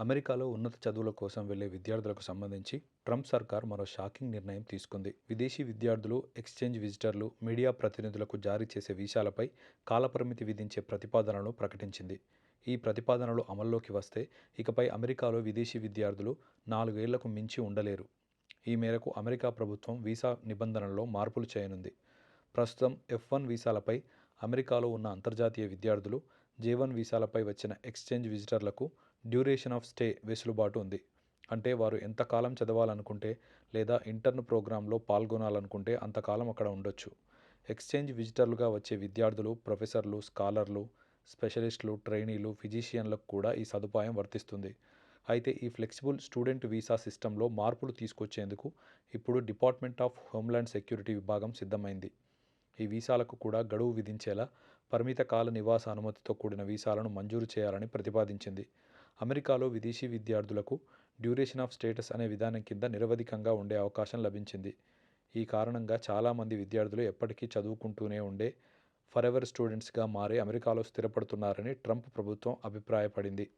అమెరికాలో ఉన్నత చదువుల కోసం వెళ్ళే విద్యార్థులకు సంబంధించి ట్రంప్ సర్కార్ మరో షాకింగ్ నిర్ణయం తీసుకుంది. విదేశీ విద్యార్థులు ఎక్స్చేంజ్ విజిటర్లు మీడియా ప్రతినిధులకు జారీ చేసే వీసాలపై కాలపరిమితి విధించే ప్రతిపాదనలను ప్రకటించింది. ఈ ప్రతిపాదనలు అమల్లోకి వస్తే ఇకపై అమెరికాలో విదేశీ విద్యార్థులు నాలుగేళ్ళకు మించి ఉండలేరు. ఈ మేరకు అమెరికా ప్రభుత్వం వీసా నిబంధనల్లో మార్పులు చేయనుంది. ప్రస్తుతం ఎఫ్ వన్ వీసాలపై అమెరికాలో ఉన్న అంతర్జాతీయ విద్యార్థులు జీవన్ వీసాలపై వచ్చిన ఎక్స్చేంజ్ విజిటర్లకు డ్యూరేషన్ ఆఫ్ స్టే వెసులుబాటు ఉంది. అంటే వారు ఎంతకాలం చదవాలనుకుంటే లేదా ఇంటర్న్ ప్రోగ్రాంలో పాల్గొనాలనుకుంటే అంతకాలం అక్కడ ఉండొచ్చు. ఎక్స్చేంజ్ విజిటర్లుగా వచ్చే విద్యార్థులు ప్రొఫెసర్లు స్కాలర్లు స్పెషలిస్టులు ట్రైనీలు ఫిజీషియన్లకు కూడా ఈ సదుపాయం వర్తిస్తుంది. అయితే ఈ ఫ్లెక్సిబుల్ స్టూడెంట్ వీసా సిస్టంలో మార్పులు తీసుకొచ్చేందుకు ఇప్పుడు డిపార్ట్మెంట్ ఆఫ్ హోమ్లాండ్ సెక్యూరిటీ విభాగం సిద్ధమైంది. ఈ వీసాలకు కూడా గడువు విధించేలా పరిమిత కాల నివాస అనుమతితో కూడిన వీసాలను మంజూరు చేయాలని ప్రతిపాదించింది. అమెరికాలో విదేశీ విద్యార్థులకు డ్యూరేషన్ ఆఫ్ స్టేటస్ అనే విధానం కింద నిరవధికంగా ఉండే అవకాశం లభించింది. ఈ కారణంగా చాలామంది విద్యార్థులు ఎప్పటికీ చదువుకుంటూనే ఉండే ఫరెవర్ స్టూడెంట్స్గా మారి అమెరికాలో స్థిరపడుతున్నారని ట్రంప్ ప్రభుత్వం అభిప్రాయపడింది.